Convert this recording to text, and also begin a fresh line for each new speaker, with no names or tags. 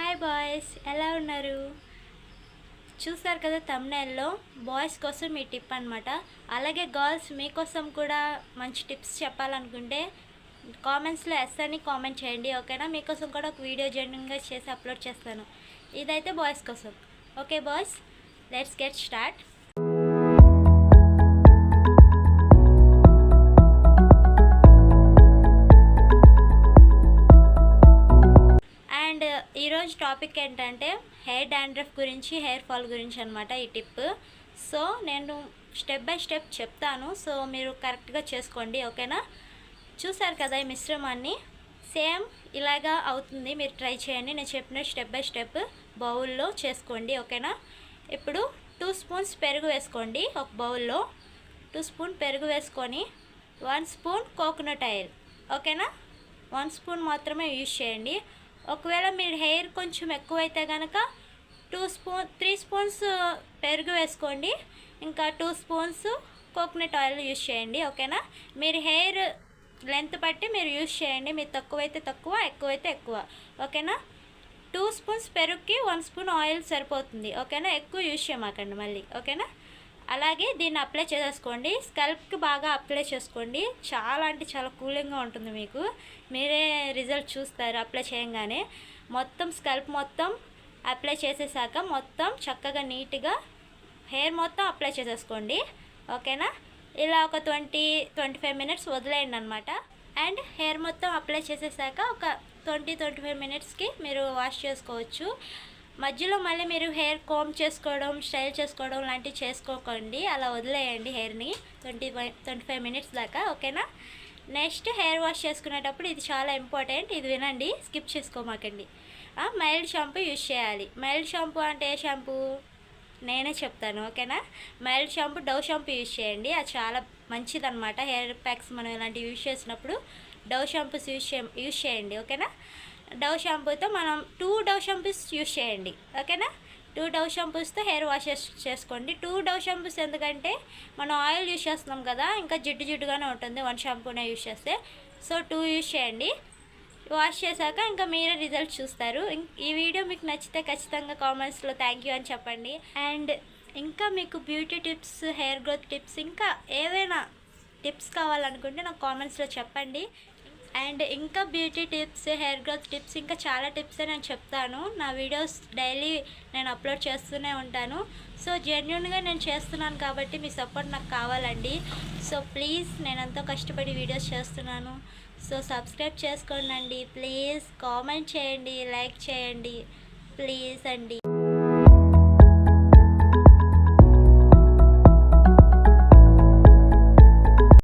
Hi boys ఎలా ఉన్నారు? చూసారు కదా తమ్నైల్లో బాయ్స్ కోసం ఈ టిప్ అనమాట అలాగే గర్ల్స్ మీకోసం కూడా మంచి టిప్స్ చెప్పాలనుకుంటే కామెంట్స్లో ఎస్ అని కామెంట్ చేయండి ఓకేనా మీకోసం కూడా ఒక వీడియో జర్నింగ్గా చేసి అప్లోడ్ చేస్తాను. ఇదైతే బాయ్స్ కోసం. Okay boys let's get start ఈరోజు టాపిక్ ఏంటంటే హెయిర్ డాండ్రఫ్ గురించి హెయిర్ ఫాల్ గురించి అనమాట ఈ టిప్. సో నేను స్టెప్ బై స్టెప్ చెప్తాను. సో మీరు కరెక్ట్గా చేసుకోండి ఓకేనా? చూసారు కదా ఈ మిశ్రమాన్ని? సేమ్ ఇలాగా అవుతుంది. మీరు ట్రై చేయండి. నేను చెప్పిన స్టెప్ బై స్టెప్ బౌల్లో చేసుకోండి ఓకేనా? ఇప్పుడు టూ స్పూన్స్ పెరుగు వేసుకోండి ఒక బౌల్లో. టూ స్పూన్ పెరుగు వేసుకొని వన్ స్పూన్ కోకోనట్ ఆయిల్ ఓకేనా? వన్ స్పూన్ మాత్రమే యూజ్ చేయండి. ఒకవేళ మీరు హెయిర్ కొంచెం ఎక్కువైతే కనుక టూ స్పూన్ త్రీ స్పూన్స్ పెరుగు వేసుకోండి. ఇంకా two spoons coconut oil use చేయండి ఓకేనా? మీరు హెయిర్ లెంత్ బట్టి మీరు యూజ్ చేయండి. మీరు తక్కువైతే తక్కువ ఎక్కువైతే ఎక్కువ ఓకేనా? టూ స్పూన్స్ పెరుగుకి వన్ స్పూన్ ఆయిల్ సరిపోతుంది ఓకేనా? ఎక్కువ యూజ్ చేయమాకండి మళ్ళీ ఓకేనా? అలాగే దీన్ని అప్లై చేసేసుకోండి. స్కల్ప్కి బాగా అప్లై చేసుకోండి. చాలా అంటే చాలా కూలింగ్గా ఉంటుంది మీకు. మీరే రిజల్ట్ చూస్తారు అప్లై చేయంగానే. మొత్తం స్కల్ప్ మొత్తం అప్లై చేసేసాక మొత్తం చక్కగా నీట్గా హెయిర్ మొత్తం అప్లై చేసేసుకోండి. ఓకేనా? ఇలా ఒక ట్వంటీ ట్వంటీ ఫైవ్ మినిట్స్ వదిలేయండి అనమాట అండ్ హెయిర్ మొత్తం అప్లై చేసేసాక ఒక ట్వంటీ ట్వంటీ ఫైవ్ మినిట్స్కి మీరు వాష్ చేసుకోవచ్చు. మధ్యలో మళ్ళీ మీరు హెయిర్ కోమ్ చేసుకోవడం స్టైల్ చేసుకోవడం లాంటివి చేసుకోకండి. అలా వదిలేయండి హెయిర్ని. ట్వంటీ ట్వంటీ ఫైవ్ మినిట్స్ దాకా ఓకేనా? నెక్స్ట్ హెయిర్ వాష్ చేసుకునేటప్పుడు ఇది చాలా ఇంపార్టెంట్. ఇది వినండి స్కిప్ చేసుకోమాకండి. మైల్డ్ షాంపూ యూజ్ చేయాలి. మైల్డ్ షాంపూ అంటే ఏ షాంపూ? నేనే చెప్తాను ఓకేనా? Mild shampoo Dove shampoo use చేయండి. అది చాలా మంచిదన్నమాట. హెయిర్ ప్యాక్స్ మనం ఇలాంటివి యూజ్ చేసినప్పుడు డవ్ షాంపూస్ యూజ్ చే యూజ్ చేయండి ఓకేనా? డవ్ షాంపూతో మనం టూ డవ్ షాంపూస్ యూస్ చేయండి. ఓకేనా? టూ డవ్ షాంపూస్తో హెయిర్ వాష్ చేసుకోండి. టూ డవ్ షాంపూస్ ఎందుకంటే మనం ఆయిల్ యూస్ చేస్తున్నాం కదా ఇంకా జిడ్డు జిడ్డుగానే ఉంటుంది వన్ షాంపూనే యూస్ చేస్తే. సో టూ యూస్ చేయండి. వాష్ చేశాక ఇంకా మీరే రిజల్ట్ చూస్తారు. ఈ వీడియో మీకు నచ్చితే ఖచ్చితంగా కామెంట్స్లో థ్యాంక్ యూ అని చెప్పండి. అండ్ ఇంకా మీకు beauty tips hair growth tips ఇంకా ఏవైనా టిప్స్ కావాలనుకుంటే నాకు కామెంట్స్లో చెప్పండి. అండ్ ఇంకా beauty tips hair growth tips ఇంకా చాలా టిప్స్ నేను చెప్తాను. నా వీడియోస్ డైలీ నేను అప్లోడ్ చేస్తూనే ఉంటాను. సో జెన్యున్గా నేను చేస్తున్నాను కాబట్టి మీ సపోర్ట్ నాకు కావాలండి. సో ప్లీజ్ నేను ఎంతో కష్టపడి వీడియోస్ చేస్తున్నాను. సో సబ్స్క్రైబ్ చేసుకోండి ప్లీజ్ కామెంట్ చేయండి లైక్ చేయండి. ప్లీజ్ అండి.